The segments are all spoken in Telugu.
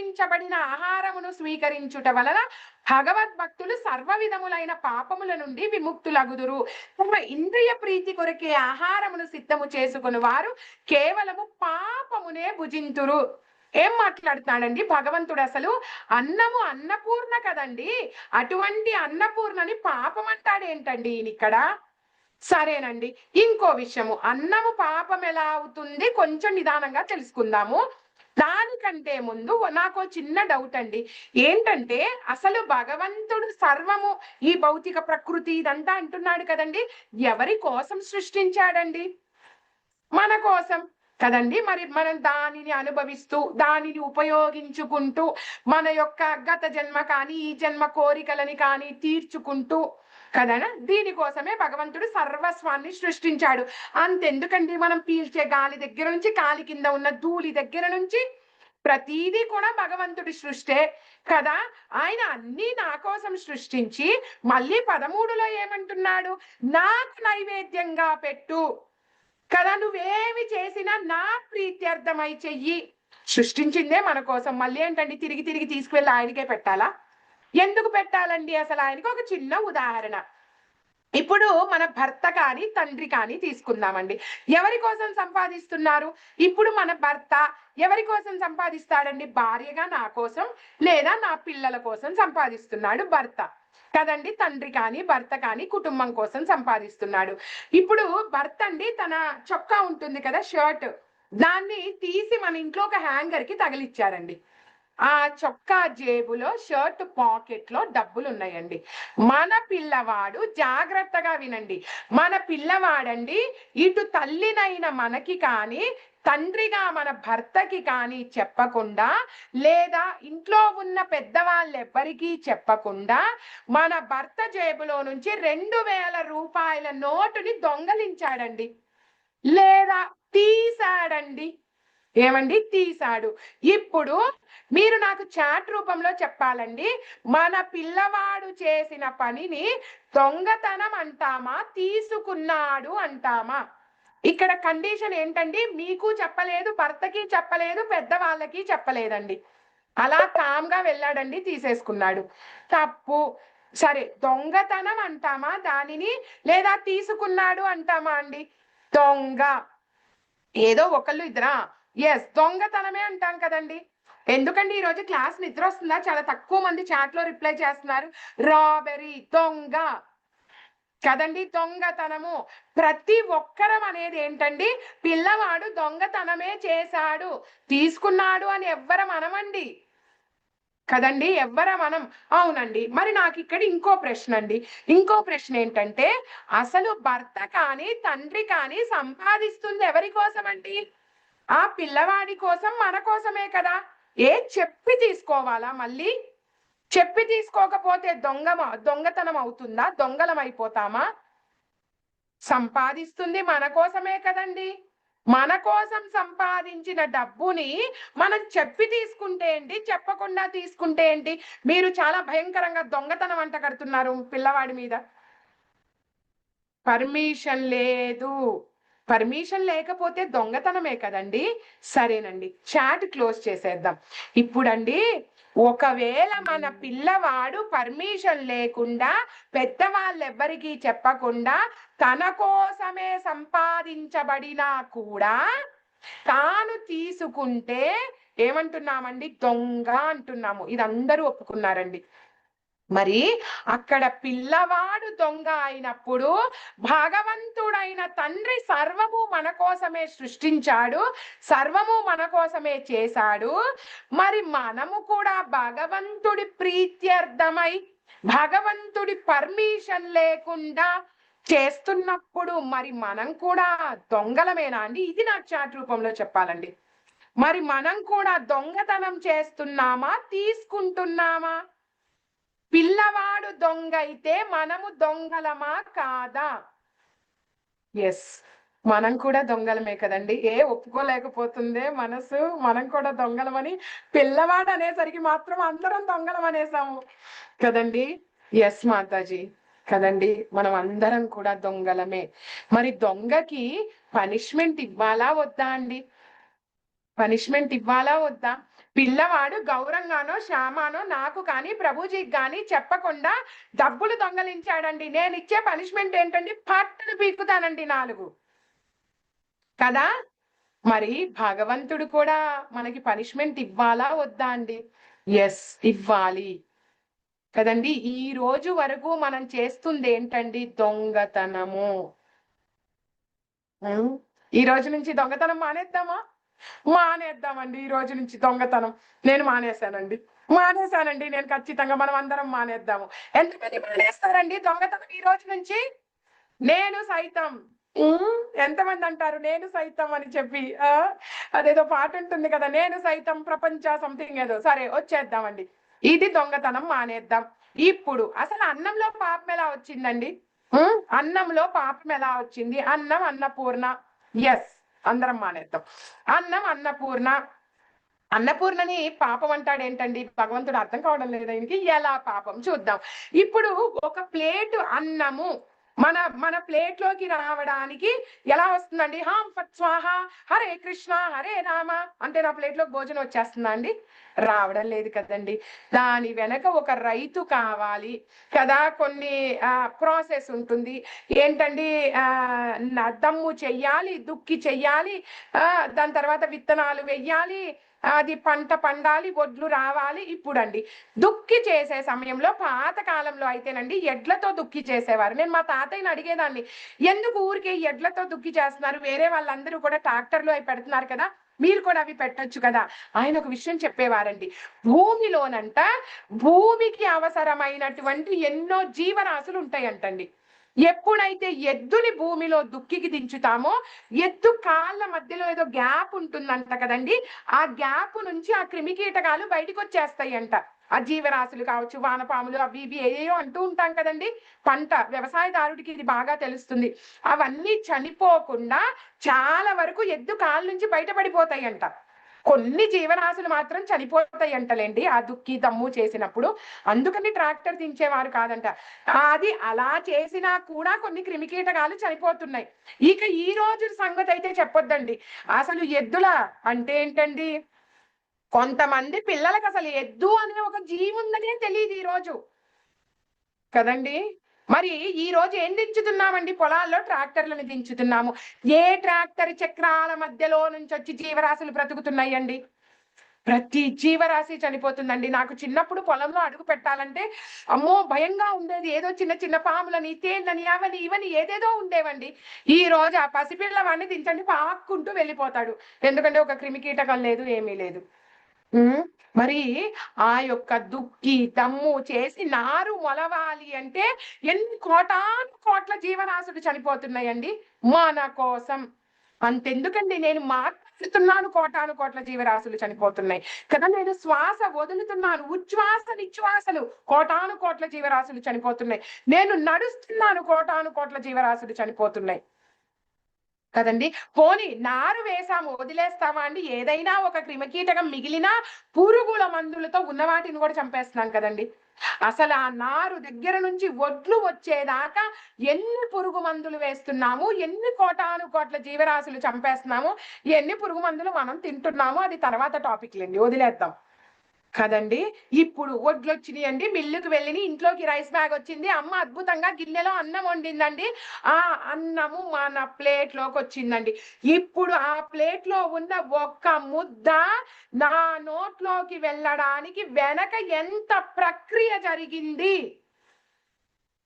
అర్పించబడిన ఆహారమును స్వీకరించుట వలన భగవద్భక్తులు సర్వ విధములైన పాపముల నుండి విముక్తులగుదురు. తమ ఇంద్రియ ప్రీతి కొరకే ఆహారమును సిద్ధము చేసుకుని వారు కేవలము పాపమునే భుజింతురు. ఏం మాట్లాడుతున్నాడండి? భగవంతుడు అసలు అన్నము అన్నపూర్ణ కదండి. అటువంటి అన్నపూర్ణని పాపం అంటాడేంటండి ఇక్కడ సరేనండి. ఇంకో విషయము. అన్నము పాపం ఎలా అవుతుంది? కొంచెం నిదానంగా తెలుసుకుందాము. దానికంటే ముందు నాకు చిన్న డౌట్ అండి. ఏంటంటే అసలు భగవంతుడు సర్వము ఈ భౌతిక ప్రకృతి ఇదంతా అంటున్నాడు కదండి. ఎవరి కోసం సృష్టించాడండి? మన కోసం కదండి. మరి మనం దానిని అనుభవిస్తూ దానిని ఉపయోగించుకుంటూ మన యొక్క గత జన్మ కానీ ఈ జన్మ కోరికలని కానీ తీర్చుకుంటూ కదా దీనికోసమే భగవంతుడు సర్వస్వాన్ని సృష్టించాడు. అంతెందుకండి మనం పీల్చే గాలి దగ్గర నుంచి కాలి కింద ఉన్న ధూళి దగ్గర నుంచి? ప్రతీది కూడా భగవంతుడి సృష్టే కదా? ఆయన అన్ని నా కోసం సృష్టించి మళ్ళీ పదమూడులో ఏమంటున్నాడు? నాకు నైవేద్యంగా పెట్టు. కదా? నువ్వేమి చేసినా నా ప్రీత్యర్థమై చెయ్యి. సృష్టించిందే మన కోసం. మళ్ళీ ఏంటండి? తిరిగి తిరిగి తీసుకువెళ్ళి ఆయనకే పెట్టాలా? ఎందుకు పెట్టాలండి అసలు ఆయనకి ఒక చిన్న ఉదాహరణ. ఇప్పుడు మన భర్త కానీ తండ్రి కానీ తీసుకుందామండి. ఎవరి కోసం సంపాదిస్తున్నారు? ఇప్పుడు మన భర్త ఎవరి కోసం సంపాదిస్తాడండి? భార్యగా నా కోసం లేదా నా పిల్లల కోసం సంపాదిస్తున్నాడు భర్త. కదండి? తండ్రి కానీ భర్త కానీ కుటుంబం కోసం సంపాదిస్తున్నాడు. ఇప్పుడు భర్త అండి తన చొక్కా ఉంటుంది కదా షర్ట్. దాన్ని తీసి మన ఇంట్లో ఒక హ్యాంగర్కి తగిలిచ్చారండి. ఆ చొక్కా జేబులో షర్ట్ పాకెట్లో డబ్బులు ఉన్నాయండి మన పిల్లవాడు జాగ్రత్తగా వినండి. మన పిల్లవాడండి ఇటు తల్లినైన మనకి కానీ తండ్రిగా మన భర్తకి కానీ చెప్పకుండా లేదా ఇంట్లో ఉన్న పెద్దవాళ్ళెవ్వరికీ చెప్పకుండా మన భర్త జేబులో నుంచి రెండు వేల రూపాయల నోటుని దొంగలించాడండి. లేదా తీసాడండి ఏమండి? తీసాడు ఇప్పుడు మీరు నాకు చాట్ రూపంలో చెప్పాలండి. మన పిల్లవాడు చేసిన పనిని దొంగతనం అంటామా? తీసుకున్నాడు అంటామా? ఇక్కడ కండిషన్ ఏంటండి? మీకు చెప్పలేదు భర్తకి చెప్పలేదు పెద్దవాళ్ళకి చెప్పలేదండి. అలా కామ్గా వెళ్ళాడండి తీసేసుకున్నాడు. తప్పు. సరే దొంగతనం అంటామా దానిని? లేదా తీసుకున్నాడు అంటామా అండి? దొంగ. ఏదో ఒకళ్ళు ఇద్దరా? ఎస్ దొంగతనమే అంటాం కదండి. ఎందుకండి ఈ రోజు క్లాస్ నిద్ర వస్తుందా? చాలా తక్కువ మంది చాట్లో రిప్లై చేస్తున్నారు. రాబెరీ దొంగ. కదండి దొంగతనము. ప్రతి ఒక్కరం అనేది ఏంటండి? పిల్లవాడు దొంగతనమే చేశాడు. తీసుకున్నాడు అని ఎవ్వరం అనమండి. కదండి ఎవ్వర మనం అవునండి. మరి నాకు ఇక్కడ ఇంకో ప్రశ్న అండి. ఇంకో ప్రశ్న ఏంటంటే అసలు భర్త కానీ తండ్రి కానీ సంపాదిస్తుంది ఎవరి కోసం అండి ఆ పిల్లవాడి కోసం మన కోసమే కదా. ఏ చెప్పి తీసుకోవాలా మళ్ళీ? చెప్పి తీసుకోకపోతే దొంగ దొంగతనం అవుతుందా? దొంగలం అయిపోతామా సంపాదిస్తుంది మన కోసమే కదండి. మన కోసం సంపాదించిన డబ్బుని మనం చెప్పి తీసుకుంటే ఏంటి? చెప్పకుండా తీసుకుంటే ఏంటి? మీరు చాలా భయంకరంగా దొంగతనం అంట కడుతున్నారు పిల్లవాడి మీద. పర్మిషన్ లేదు. పర్మిషన్ లేకపోతే దొంగతనమే కదండి? సరేనండి. చాట్ క్లోజ్ చేసేద్దాం. ఇప్పుడండి ఒకవేళ మన పిల్లవాడు పర్మిషన్ లేకుండా పెద్దవాళ్ళెవ్వరికీ చెప్పకుండా తన కోసమే సంపాదించబడినా కూడా తాను తీసుకుంటే ఏమంటున్నామండి? దొంగ అంటున్నాము. ఇది అందరూ ఒప్పుకున్నారండి. మరి అక్కడ పిల్లవాడు దొంగ అయినప్పుడు భగవంతుడైన తండ్రి సర్వము మన కోసమే సృష్టించాడు సర్వము మన కోసమే చేశాడు. మరి మనము కూడా భగవంతుడి ప్రీత్యర్థమై భగవంతుడి పర్మిషన్ లేకుండా చేస్తున్నప్పుడు మరి మనం కూడా దొంగలమేనా అండి? ఇది నా చాట్ రూపంలో చెప్పాలండి. మరి మనం కూడా దొంగతనం చేస్తున్నామా తీసుకుంటున్నామా? పిల్లవాడు దొంగ అయితే మనము దొంగలమా కాదా? ఎస్ మనం కూడా దొంగలమే కదండి. ఏ ఒప్పుకోలేకపోతుందే మనసు? మనం కూడా దొంగలమని పిల్లవాడు అనేసరికి మాత్రం అందరం దొంగలం అనేసాము. కదండి? ఎస్ మాతాజీ. కదండి? మనం అందరం కూడా దొంగలమే. మరి దొంగకి పనిష్మెంట్ ఇవ్వాలా వద్దా అండి? పనిష్మెంట్ ఇవ్వాలా వద్దా? పిల్లవాడు గౌరంగానో శ్యామానో నాకు కానీ ప్రభుజీకి కానీ చెప్పకుండా డబ్బులు దొంగలించాడండి. నేను ఇచ్చే పనిష్మెంట్ ఏంటండి? పట్టును పీక్కుతానండి నాలుగు. కదా? మరి భగవంతుడు కూడా మనకి పనిష్మెంట్ ఇవ్వాలా వద్దా అండి? ఎస్ ఇవ్వాలి. కదండి? ఈ రోజు వరకు మనం చేస్తుంది ఏంటండి? దొంగతనము. ఈ రోజు నుంచి దొంగతనం మానేద్దామా? మానేద్దామండి ఈ రోజు నుంచి దొంగతనం. నేను మానేశానండి. మానేశానండి. నేను ఖచ్చితంగా మనం అందరం మానేద్దాము. ఎంతమంది మానేస్తారండి దొంగతనం ఈ రోజు నుంచి? నేను సైతం. ఎంతమంది అంటారు? నేను సైతం అని చెప్పి అదేదో పాట ఉంటుంది కదా నేను సైతం ప్రపంచ సంథింగ్ ఏదో. సరే వచ్చేద్దామండి. ఇది దొంగతనం మానేద్దాం. ఇప్పుడు అసలు అన్నంలో పాపం ఎలా వచ్చిందండి? అన్నంలో పాపం ఎలా వచ్చింది? అన్నం అన్నపూర్ణ. ఎస్ అందరం మానేద్దాం. అన్నం అన్నపూర్ణ. అన్నపూర్ణని పాపం అంటాడు ఏంటండి భగవంతుడు అర్థం కావడం లేదు ఆయనకి. ఎలా పాపం? చూద్దాం. ఇప్పుడు ఒక ప్లేటు అన్నము. మన మన ప్లేట్లోకి రావడానికి ఎలా వస్తుందండి? హాం ఫట్ స్వాహ హరే కృష్ణ హరే రామ అంటే నా ప్లేట్లోకి భోజనం వచ్చేస్తుందా అండి? రావడం లేదు కదండి. దాని వెనక ఒక రైతు కావాలి కదా కొన్ని ప్రాసెస్ ఉంటుంది. ఏంటండి? దమ్ము చెయ్యాలి దుక్కి చెయ్యాలి దాని తర్వాత విత్తనాలు వెయ్యాలి అది పంట పండాలి వడ్లు రావాలి ఇప్పుడండి. దుక్కి చేసే సమయంలో పాత కాలంలో అయితేనండి ఎడ్లతో దుక్కి చేసేవారు. నేను మా తాతయ్యని అడిగేదాన్ని ఎందుకు ఊరికే ఎడ్లతో దుక్కి చేస్తున్నారు? వేరే వాళ్ళందరూ కూడా ట్రాక్టర్లు అవి పెడుతున్నారు కదా మీరు కూడా అవి పెట్టొచ్చు కదా? ఆయన ఒక విషయం చెప్పేవారండి. భూమిలోనంట భూమికి అవసరమైనటువంటి ఎన్నో జీవరాశులు ఉంటాయంటండి. ఎప్పుడైతే ఎద్దుని భూమిలో దుక్కికి దించుతామో ఎద్దు కాళ్ళ మధ్యలో ఏదో గ్యాప్ ఉంటుందంట కదండి. ఆ గ్యాప్ నుంచి ఆ క్రిమి కీటకాలు బయటకు వచ్చేస్తాయి అంట ఆ జీవరాశులు కావచ్చు వానపాములు అవి ఇవి ఏయో అంటూ ఉంటాం కదండి. పంట వ్యవసాయదారుడికి ఇది బాగా తెలుస్తుంది. అవన్నీ చనిపోకుండా చాలా వరకు ఎద్దు కాళ్ళ నుంచి బయటపడిపోతాయి అంట కొన్ని జీవరాశులు మాత్రం చనిపోతాయి అంటలేండి ఆ దుక్కి దమ్ము చేసినప్పుడు. అందుకని ట్రాక్టర్ దించేవారు కాదంట. అది అలా చేసినా కూడా కొన్ని క్రిమికీటకాలు చనిపోతున్నాయి. ఇక ఈ రోజు సంగతి అయితే చెప్పొద్దండి. అసలు ఎద్దుల అంటే ఏంటండి? కొంతమంది పిల్లలకు అసలు ఎద్దు అనే ఒక జీవి ఉందనే తెలియదు ఈ రోజు. కదండి? మరి ఈ రోజు ఏం దించుతున్నామండి? పొలాల్లో ట్రాక్టర్లను దించుతున్నాము. ఏ ట్రాక్టర్ చక్రాల మధ్యలో నుంచి వచ్చి జీవరాశులు బ్రతుకుతున్నాయండి? ప్రతి జీవరాశి చనిపోతుందండి. నాకు చిన్నప్పుడు పొలంలో అడుగు పెట్టాలంటే అమ్మో భయంగా ఉండేది. ఏదో చిన్న చిన్న పాములని తేళ్ళని అవని ఇవని ఏదేదో ఉండేవండి. ఈ రోజు ఆ పసిపిల్లవాడిని దించండి పాక్కుంటూ వెళ్ళిపోతాడు. ఎందుకంటే ఒక క్రిమికీటకం లేదు ఏమీ లేదు. మరి ఆ యొక్క దుక్కి దమ్ము చేసి నారు మొలవాలి అంటే ఎన్ని కోటాను కోట్ల జీవరాశులు చనిపోతున్నాయండి? మన కోసం. అంతెందుకండి నేను మాట్లాడుతున్నాను కోటాను కోట్ల జీవరాశులు చనిపోతున్నాయి. కదా నేను శ్వాస వదులుతున్నాను ఉచ్ఛ్వాస నిశ్వాసలు కోటాను కోట్ల జీవరాశులు చనిపోతున్నాయి. నేను నడుస్తున్నాను కోటాను కోట్ల జీవరాశులు చనిపోతున్నాయి. కదండి? పోని నారు వేసాము వదిలేస్తామా అండి? ఏదైనా ఒక క్రిమికీటకం మిగిలినా పురుగుల మందులతో ఉన్న వాటిని కూడా చంపేస్తున్నాం కదండి. అసలు ఆ నారు దగ్గర నుంచి వడ్లు వచ్చేదాకా ఎన్ని పురుగు మందులు వేస్తున్నాము ఎన్ని కోటాను కోట్ల జీవరాశులు చంపేస్తున్నాము ఎన్ని పురుగు మందులు మనం తింటున్నాము అది తర్వాత టాపిక్లండి. వదిలేద్దాం. కదండి? ఇప్పుడు వడ్లు వచ్చినాయండి మిల్లుకి వెళ్ళి ఇంట్లోకి రైస్ బ్యాగ్ వచ్చింది అమ్మ అద్భుతంగా గిన్నెలో అన్నం వండిందండి. ఆ అన్నము మన ప్లేట్లోకి వచ్చిందండి ఇప్పుడు ఆ ప్లేట్లో ఉన్న ఒక్క ముద్ద నా నోట్లోకి వెళ్ళడానికి వెనక ఎంత ప్రక్రియ జరిగింది?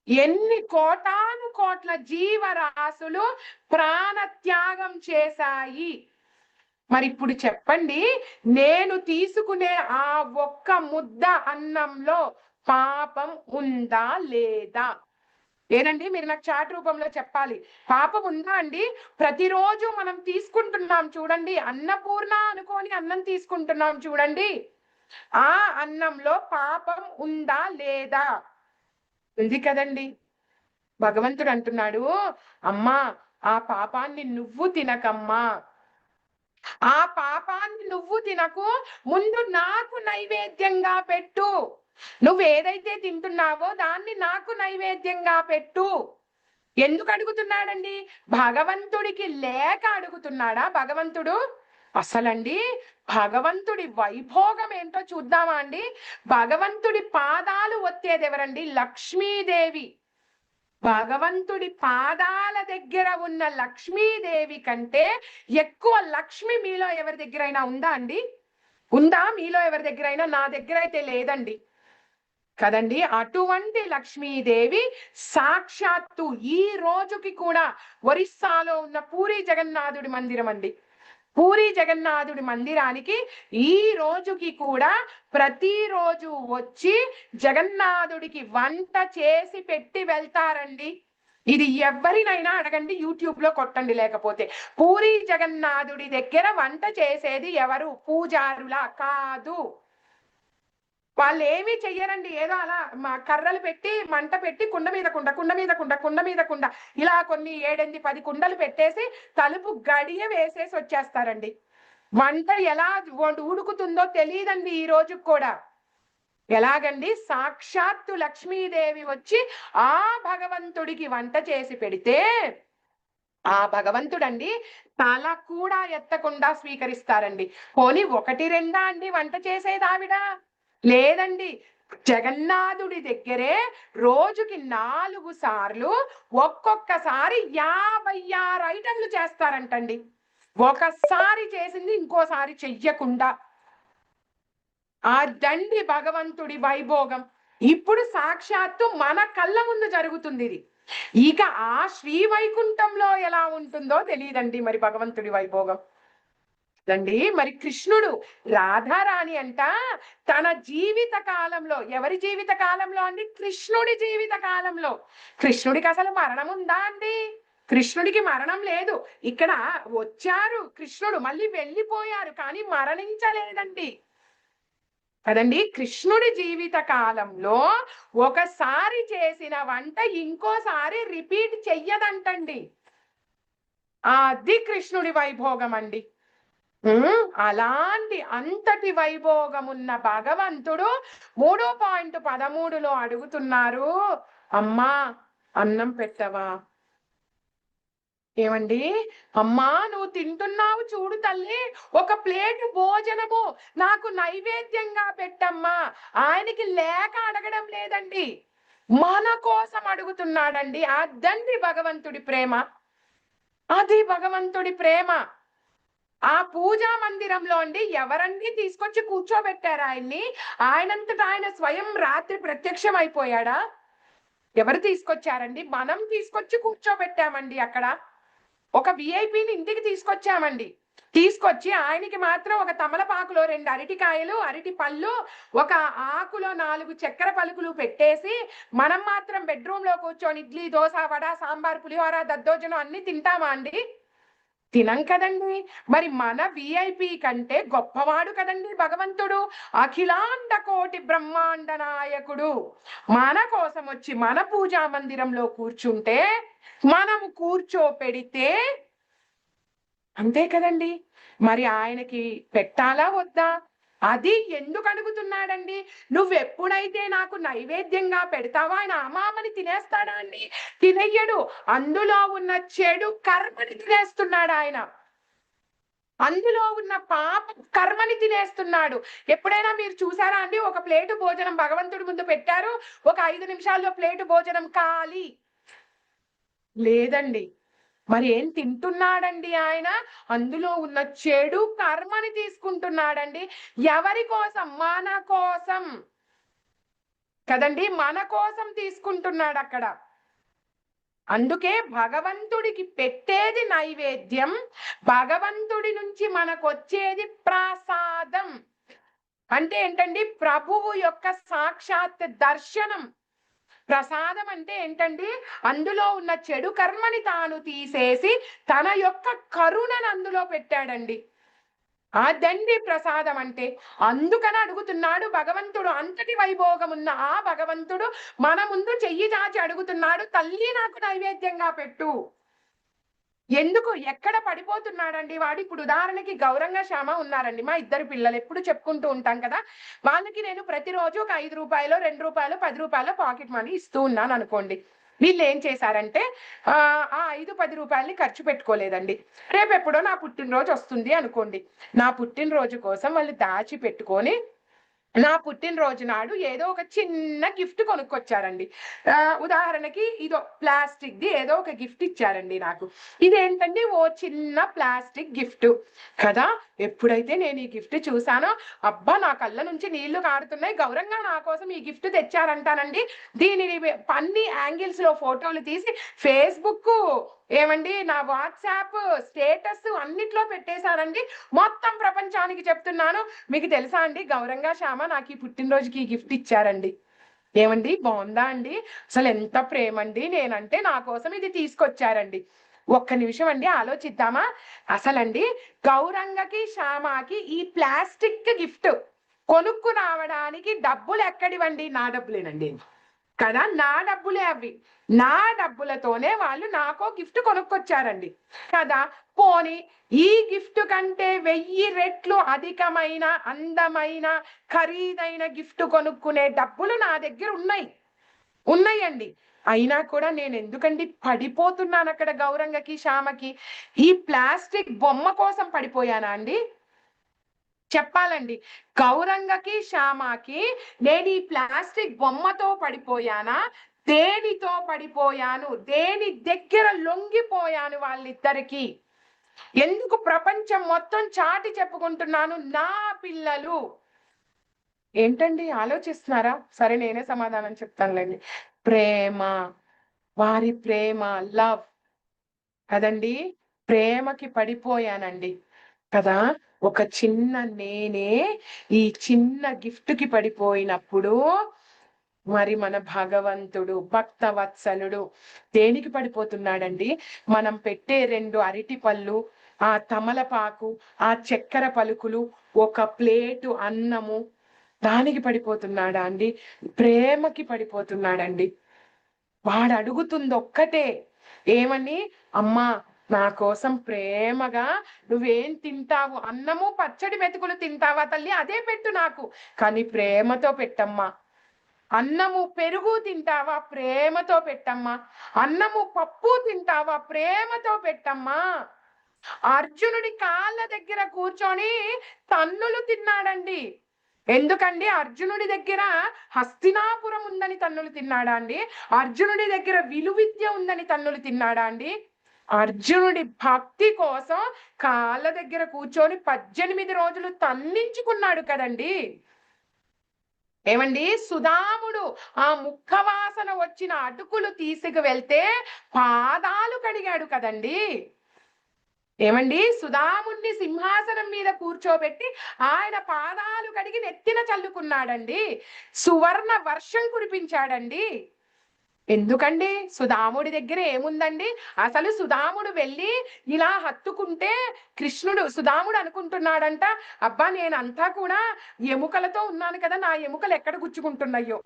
ఎన్ని కోటాను కోట్ల జీవరాశులు ప్రాణత్యాగం చేశాయి. మరి ఇప్పుడు చెప్పండి. నేను తీసుకునే ఆ ఒక్క ముద్ద అన్నంలో పాపం ఉందా లేదా? ఏనండి మీరు నాకు చాట్ రూపంలో చెప్పాలి. పాపం ఉందా అండి? ప్రతిరోజు మనం తీసుకుంటున్నాం చూడండి. అన్నపూర్ణ అనుకొని అన్నం తీసుకుంటున్నాం చూడండి. ఆ అన్నంలో పాపం ఉందా లేదా? ఉంది కదండి. భగవంతుడు అంటున్నాడు అమ్మా ఆ పాపాన్ని నువ్వు తినకమ్మా. ఆ పాపాన్ని నువ్వు తినకు. ముందు నాకు నైవేద్యంగా పెట్టు. నువ్వు ఏదైతే తింటున్నావో దాన్ని నాకు నైవేద్యంగా పెట్టు. ఎందుకు అడుగుతున్నాడండి? భగవంతుడికి లేక అడుగుతున్నాడా భగవంతుడు? అసలండి భగవంతుడి వైభోగం ఏంటో చూద్దామా అండి? భగవంతుడి పాదాలు ఒత్తేది ఎవరండి లక్ష్మీదేవి. భగవంతుడి పాదాల దగ్గర ఉన్న లక్ష్మీదేవి కంటే ఎక్కువ లక్ష్మి మీలో ఎవరి దగ్గరైనా ఉందా అండి? ఉందా? మీలో ఎవరి దగ్గరైనా? నా దగ్గర అయితే లేదండి. కదండి? అటువంటి లక్ష్మీదేవి సాక్షాత్తు ఈ రోజుకి కూడా ఒరిస్సాలో ఉన్న పూరి జగన్నాథుడి మందిరం అండి. పూరి జగన్నాథుడి మందిరానికి ఈ రోజుకి కూడా ప్రతిరోజు వచ్చి జగన్నాథుడికి వంట చేసి పెట్టి వెళ్తారండి. ఇది ఎవరినైనా అడగండి యూట్యూబ్లో కొట్టండి. లేకపోతే పూరి జగన్నాథుడి దగ్గర వంట చేసేది ఎవరు? పూజారులా? కాదు. వాళ్ళు ఏమీ చెయ్యరండి. ఏదో అలా మా కర్రలు పెట్టి మంట పెట్టి కుండ మీద కుండ కుండ మీద కుండ కుండ మీద కుండ ఇలా కొన్ని ఏడెనిమిది పది కుండలు పెట్టేసి తలుపు గడియ వేసేసి వచ్చేస్తారండి. వంట ఎలా ఉడుకుతుందో తెలియదండి ఈ రోజు కూడా. ఎలాగండి? సాక్షాత్తు లక్ష్మీదేవి వచ్చి ఆ భగవంతుడికి వంట చేసి పెడితే ఆ భగవంతుడండి తల కూడా ఎత్తకుండా స్వీకరిస్తారండి. పోనీ ఒకటి రెండా అండి వంట చేసేది ఆవిడ లేదండి. జగన్నాథుడి దగ్గరే రోజుకి నాలుగు సార్లు ఒక్కొక్కసారి యాభై ఆరు ఐటమ్లు చేస్తారంటండి. ఒకసారి చేసింది ఇంకోసారి చెయ్యకుండా. ఆ దండి భగవంతుడి వైభోగం. ఇప్పుడు సాక్షాత్తు మన కళ్ళ ముందు జరుగుతుంది ఇది. ఇక ఆ శ్రీ వైకుంఠంలో ఎలా ఉంటుందో తెలియదండి మరి భగవంతుడి వైభోగం. అండి మరి కృష్ణుడు రాధారాణి అంట తన జీవిత కాలంలో ఎవరి జీవిత కాలంలో అండి? కృష్ణుడి జీవిత కాలంలో కృష్ణుడికి అసలు మరణం ఉందా అండి? కృష్ణుడికి మరణం లేదు. ఇక్కడ వచ్చారు కృష్ణుడు మళ్ళీ వెళ్ళిపోయారు కానీ మరణించలేదండి. కదండి? కృష్ణుడి జీవిత కాలంలో ఒకసారి చేసిన వంట ఇంకోసారి రిపీట్ చెయ్యదంటండి. అది కృష్ణుడి వైభోగం అండి అలాంటి అంతటి వైభోగం ఉన్న భగవంతుడు మూడు పాయింట్ పదమూడులో అడుగుతున్నారు. అమ్మా అన్నం పెట్టవా? ఏమండి? అమ్మా నువ్వు తింటున్నావు చూడు తల్లి ఒక ప్లేట్ భోజనము నాకు నైవేద్యంగా పెట్టమ్మా. ఆయనకి లేక అడగడం లేదండి. మన కోసం అడుగుతున్నాడండి. అద్దండి భగవంతుడి ప్రేమ. అది భగవంతుడి ప్రేమ. ఆ పూజా మందిరంలో అండి ఎవరన్నీ తీసుకొచ్చి కూర్చోబెట్టారు ఆయన్ని? ఆయనంతట ఆయన స్వయం రాత్రి ప్రత్యక్షం అయిపోయాడా ఎవరు తీసుకొచ్చారండి? మనం తీసుకొచ్చి కూర్చోబెట్టామండి అక్కడ. ఒక విఐపిని ఇంటికి తీసుకొచ్చామండి. తీసుకొచ్చి ఆయనకి మాత్రం ఒక తమలపాకులో రెండు అరటికాయలు అరటి పళ్ళు ఒక ఆకులో నాలుగు చక్కెర పలుకులు పెట్టేసి మనం మాత్రం బెడ్రూమ్లో కూర్చొని ఇడ్లీ దోశ వడ సాంబార్ పులిహోర దద్దోజనం అన్ని తింటామా అండి? తినం కదండి. మరి మన విఐపి కంటే గొప్పవాడు కదండి భగవంతుడు. అఖిలాండ కోటి బ్రహ్మాండ నాయకుడు. మన కోసం వచ్చి మన పూజా మందిరంలో కూర్చుంటే మనం కూర్చోపెడితే అంతే కదండి. మరి ఆయనకి పెట్టాలా వద్దా? అది ఎందుకు అడుగుతున్నాడండి? నువ్వు ఎప్పుడైతే నాకు నైవేద్యంగా పెడతావో ఆయన అమామని తినేస్తాడా అండి? తినయ్యడు అందులో ఉన్న చెడు కర్మని తినేస్తున్నాడు ఆయన. అందులో ఉన్న పాప కర్మని తినేస్తున్నాడు. ఎప్పుడైనా మీరు చూసారా అండి? ఒక ప్లేటు భోజనం భగవంతుడి ముందు పెట్టారు. ఒక ఐదు నిమిషాల్లో ప్లేటు భోజనం ఖాళీ. లేదండి. మరి ఏం తింటున్నాడండి ఆయన? అందులో ఉన్న చెడు కర్మని తీసుకుంటున్నాడండి. ఎవరి కోసం? మన కోసం. కదండి? మన కోసం తీసుకుంటున్నాడు అక్కడ. అందుకే భగవంతుడికి పెట్టేది నైవేద్యం. భగవంతుడి నుంచి మనకు వచ్చేది ప్రసాదం. అంటే ఏంటండి? ప్రభువు యొక్క సాక్షాత్ దర్శనం. ప్రసాదం అంటే ఏంటండి? అందులో ఉన్న చెడు కర్మని తాను తీసేసి తన యొక్క కరుణను అందులో పెట్టాడండి. అదండి ప్రసాదం అంటే అందుకని అడుగుతున్నాడు భగవంతుడు. అంతటి వైభోగం ఉన్న ఆ భగవంతుడు మన ముందు చెయ్యి చాచి అడుగుతున్నాడు తల్లి నాకు నైవేద్యంగా పెట్టు. ఎందుకు? ఎక్కడ పడిపోతున్నాడండి వాడు? ఇప్పుడు ఉదాహరణకి గౌరంగ శ్యామ ఉన్నారండి. మా ఇద్దరు పిల్లలు ఎప్పుడు చెప్పుకుంటూ ఉంటాం కదా. వాళ్ళకి నేను ప్రతిరోజు ఒక ఐదు రూపాయలు రెండు రూపాయలు పది రూపాయలు పాకెట్ మనీ ఇస్తూ ఉన్నాను అనుకోండి. వీళ్ళు ఏం చేశారంటే ఆ ఐదు పది రూపాయలని ఖర్చు పెట్టుకోలేదండి. రేపు ఎప్పుడో నా పుట్టినరోజు వస్తుంది అనుకోండి. నా పుట్టినరోజు కోసం వాళ్ళు దాచి పెట్టుకొని నా పుట్టినరోజు నాడు ఏదో ఒక చిన్న గిఫ్ట్ కొనుక్కొచ్చారండి. ఉదాహరణకి ఇదో ప్లాస్టిక్ ది ఏదో ఒక గిఫ్ట్ ఇచ్చారండి నాకు. ఇదేంటండి? ఓ చిన్న ప్లాస్టిక్ గిఫ్ట్. కదా? ఎప్పుడైతే నేను ఈ గిఫ్ట్ చూసానో అబ్బా నా కళ్ళ నుంచి నీళ్ళు కారుతున్నాయి. గౌరవంగా నా కోసం ఈ గిఫ్ట్ తెచ్చారంటానండి. దీనిని అన్ని యాంగిల్స్లో ఫోటోలు తీసి ఫేస్బుక్ ఏమండి? నా వాట్సాప్ స్టేటస్ అన్నిట్లో పెట్టేశానండి మొత్తం ప్రపంచానికి చెప్తున్నాను. మీకు తెలుసా అండి? గౌరంగా శ్యామ నాకు ఈ పుట్టినరోజుకి ఈ గిఫ్ట్ ఇచ్చారండి. ఏమండి? బాగుందా అండి? అసలు ఎంత ప్రేమ అండి నేనంటే నా కోసం ఇది తీసుకొచ్చారండి. ఒక్క నిమిషం అండి ఆలోచిద్దామా? అసలండి గౌరంగకి శ్యామకి ఈ ప్లాస్టిక్ గిఫ్ట్ కొనుక్కు రావడానికి డబ్బులు ఎక్కడివండి? నా డబ్బులేనండి. కదా నా డబ్బులే అవి. నా డబ్బులతోనే వాళ్ళు నాకో గిఫ్ట్ కొనుక్కొచ్చారండి. కదా? పోని ఈ గిఫ్ట్ కంటే వెయ్యి రెట్లు అధికమైన అందమైన ఖరీదైన గిఫ్ట్ కొనుక్కునే డబ్బులు నా దగ్గర ఉన్నాయి. ఉన్నాయండి. అయినా కూడా నేను ఎందుకండి పడిపోతున్నాను అక్కడ గౌరంగకి శ్యామకి? ఈ ప్లాస్టిక్ బొమ్మ కోసం పడిపోయానా అండి? చెప్పాలండి. గౌరంగకి శ్యామకి నేను ఈ ప్లాస్టిక్ బొమ్మతో పడిపోయానా? దేనితో పడిపోయాను? దేని దగ్గర లొంగిపోయాను వాళ్ళిద్దరికి? ఎందుకు ప్రపంచం మొత్తం చాటి చెప్పుకుంటున్నాను నా పిల్లలు? ఏంటండి? ఆలోచిస్తున్నారా? సరే నేనే సమాధానం చెప్తానులేండి. ప్రేమ వారి ప్రేమ లవ్ కదండి? ప్రేమకి పడిపోయానండి కదా? ఒక చిన్న నేనే ఈ చిన్న గిఫ్ట్కి పడిపోయినప్పుడు మరి మన భగవంతుడు భక్త వత్సలుడు దేనికి పడిపోతున్నాడండి? మనం పెట్టే రెండు అరటి పళ్ళు ఆ తమలపాకు ఆ చక్కెర పలుకులు ఒక ప్లేటు అన్నము దానికి పడిపోతున్నాడా అండి? ప్రేమకి పడిపోతున్నాడండి. వాడు అడుగుతుంది ఒక్కటే ఏమని? అమ్మా నా కోసం ప్రేమగా నువ్వేం తింటావు? అన్నము పచ్చడి మెతుకులు తింటావా తల్లి? అదే పెట్టు నాకు. కానీ ప్రేమతో పెట్టమ్మా. అన్నము పెరుగు తింటావా? ప్రేమతో పెట్టమ్మా. అన్నము పప్పు తింటావా? ప్రేమతో పెట్టమ్మా. అర్జునుడి కాళ్ళ దగ్గర కూర్చొని తన్నులు తిన్నాడండి. ఎందుకండి? అర్జునుడి దగ్గర హస్తినాపురం ఉందని తన్నులు తిన్నాడా అండి? అర్జునుడి దగ్గర విలువిద్య ఉందని తన్నులు తిన్నాడా అండి? అర్జునుడి భక్తి కోసం కాళ్ళ దగ్గర కూర్చొని పద్దెనిమిది రోజులు తన్నించుకున్నాడు కదండి. ఏమండి? సుధాముడు ఆ ముఖవాసన వచ్చిన అటుకులు తీసుకు వెళ్తే పాదాలు కడిగాడు కదండి. ఏమండి? సుధాముణ్ణి సింహాసనం మీద కూర్చోబెట్టి ఆయన పాదాలు కడిగి నెత్తిన చల్లుకున్నాడండి. సువర్ణ వర్షం కురిపించాడండి. ఎందుకండి? సుధాముడి దగ్గర ఏముందండి? అసలు సుధాముడు వెళ్ళి ఇలా హత్తుకుంటే కృష్ణుడు సుధాముడు అనుకుంటున్నాడంట అబ్బా నేనంతా కూడా ఎముకలతో ఉన్నాను కదా నా ఎముకలు ఎక్కడ గుచ్చుకుంటున్నాయో?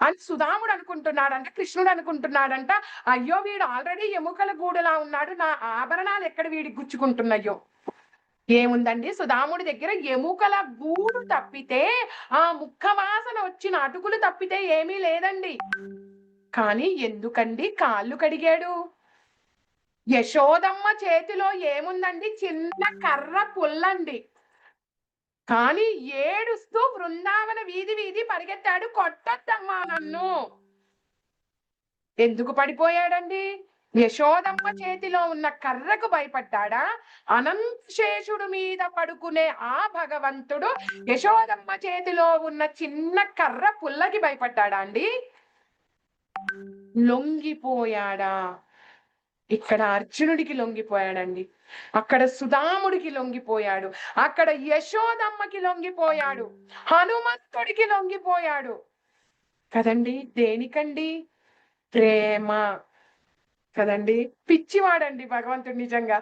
అని సుధాముడు అనుకుంటున్నాడంట కృష్ణుడు అనుకుంటున్నాడంట అయ్యో వీడు ఆల్రెడీ ఎముకల గూడులా ఉన్నాడు నా ఆభరణాలు ఎక్కడ వీడికి గుచ్చుకుంటున్నాయో? ఏముందండి? సుధాముడి దగ్గర ఎముకల గూడు తప్పితే ఆ ముక్క వాసన వచ్చిన అటుకులు తప్పితే ఏమీ లేదండి. కానీ ఎందుకండి కాళ్ళు కడిగాడు? యశోదమ్మ చేతిలో ఏముందండి? చిన్న కర్ర పుల్లండి. కానీ ఏడుస్తూ బృందావన వీధి వీధి పరిగెత్తాడు. కొట్టద్దమ్మా నన్ను. ఎందుకు పడిపోయాడండి? యశోదమ్మ చేతిలో ఉన్న కర్రకు భయపడ్డాడా? అనంతశేషుడు మీద పడుకునే ఆ భగవంతుడు యశోదమ్మ చేతిలో ఉన్న చిన్న కర్ర పుల్లకి భయపడ్డాడా అండి? లొంగిపోయాడా? ఇక్కడ అర్జునుడికి లొంగిపోయాడండి. అక్కడ సుధాముడికి లొంగిపోయాడు. అక్కడ యశోదమ్మకి లొంగిపోయాడు. హనుమంతుడికి లొంగిపోయాడు. కదండి? దేనికండి? ప్రేమ. కదండి? పిచ్చివాడండి భగవంతుడు నిజంగా.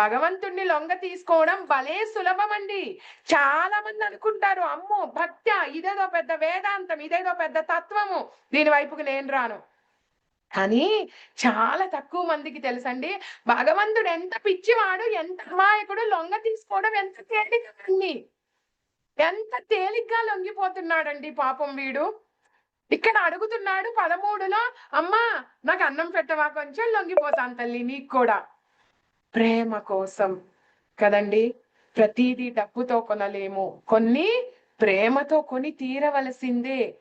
భగవంతుణ్ణి లొంగ తీసుకోవడం భలే సులభం అండి చాలా మంది అనుకుంటారు అమ్మో భక్త్య ఇదేదో పెద్ద వేదాంతం ఇదేదో పెద్ద తత్వము దీని వైపుకి నేను రాను. కానీ చాలా తక్కువ మందికి తెలుసండి భగవంతుడు ఎంత పిచ్చివాడు ఎంత అమాయకుడు లొంగ తీసుకోవడం ఎంత తేలికండి ఎంత తేలిగ్గా లొంగిపోతున్నాడండి పాపం వీడు. ఇక్కడ అడుగుతున్నాడు పదమూడులో అమ్మా నాకు అన్నం పెట్టవా? కొంచెం లొంగిపోతాను తల్లి నీకు కూడా. ప్రేమ కోసం కదండి ప్రతిదీ డబ్బుతో కొనలేము. కొన్ని ప్రేమతో కొని తీరవలసిందే.